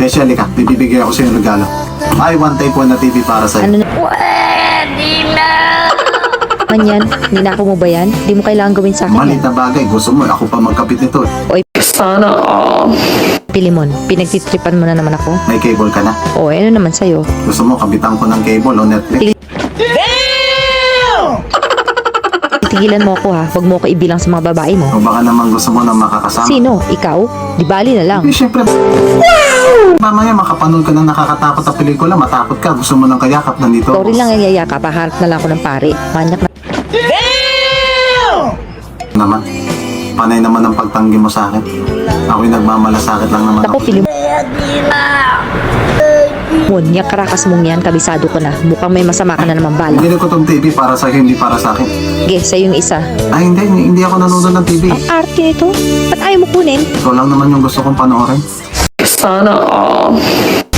Specially ka, bibibigay ako sa iyo ng regalo. Ay, one type one na TV para sa Ano iyo. na? Man yan, ninakaw mo ba yan? Di mo kailangan gawin sa akin Malit yan. na bagay, gusto mo, ako pa magkapit nito. eh. Oy, Sana all. Pilimon, pinagtitripan mo na naman ako. May cable ka na. O, ano naman sa'yo? Gusto mo, kabitan ko ng cable o Netflix. Tigilan mo ako ha, huwag mo ako ibilang sa mga babae mo. O baka naman gusto mo na makakasama. Sino? Ikaw? Di bali na lang. Eh, syempre, mamaya makapanood ka ng nakakatakot na pelikula, matakot ka, gusto mo ng kayakap, nandito. Sorry lang ang yayaka, paharap na lang ako ng pare. Manyak na. Naman, panay naman ang pagtanggi mo sa akin. Ako'y nagmamalasakit lang naman Ako, ako. Pilimon. Yung karakas mong yan, kabisado ko na. Mukhang may masama ka na naman bala. Hindi ko tong TV para sa hindi para sa akin. Ge, sa yung isa. Ay, hindi, hindi, hindi ako nanonood ng TV. Ang arte nito. Ba't ayaw mo kunin? Ikaw lang naman yung gusto kong panoorin. Sana all.